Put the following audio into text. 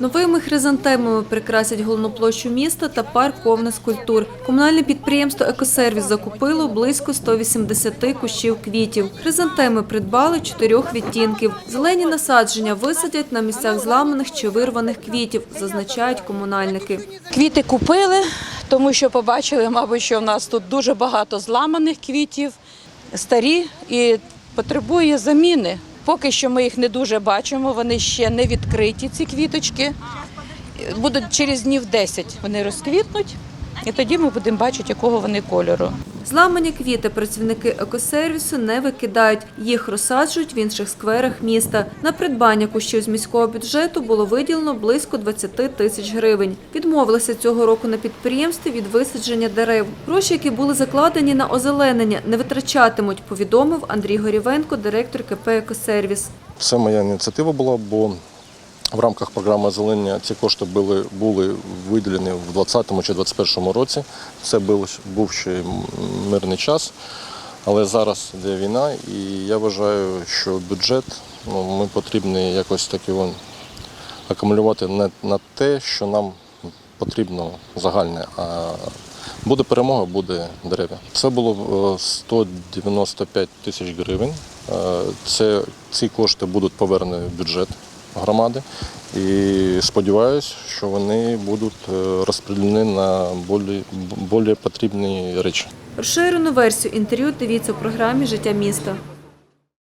Новими хризантемами прикрасять головну площу міста та парк повне скульптур. Комунальне підприємство «Екосервіс» закупило близько 180 кущів квітів. Хризантеми придбали чотирьох відтінків. Зелені насадження висадять на місцях зламаних чи вирваних квітів, зазначають комунальники. Квіти купили, тому що побачили, мабуть, що в нас тут дуже багато зламаних квітів, старі і потребує заміни. Поки що ми їх не дуже бачимо, вони ще не відкриті, ці квіточки. Будуть через днів 10 вони розквітнуть, і тоді ми будемо бачити, якого вони кольору. Зламані квіти працівники екосервісу не викидають. Їх розсаджують в інших скверах міста. На придбання кущів з міського бюджету було виділено близько 20 тисяч гривень. Відмовилися цього року на підприємстві від висадження дерев. Гроші, які були закладені на озеленення, не витрачатимуть, повідомив Андрій Горівенко, директор КП «Екосервіс». Це моя ініціатива була, бо в рамках програми озеленення ці кошти були, були виділені в 2020 чи 2021 році. Це був, був ще мирний час, але зараз йде війна, і я вважаю, що бюджет ну, ми потрібні якось таки вон, акумулювати не на те, що нам потрібно загальне. А буде перемога, буде дерева. Це було е, 195 тисяч гривень. Е, Це, ці кошти будуть повернені в бюджет громади. І сподіваюся, що вони будуть е, розподілені на більш, потрібні речі. Розширену версію інтерв'ю дивіться у програмі Життя міста.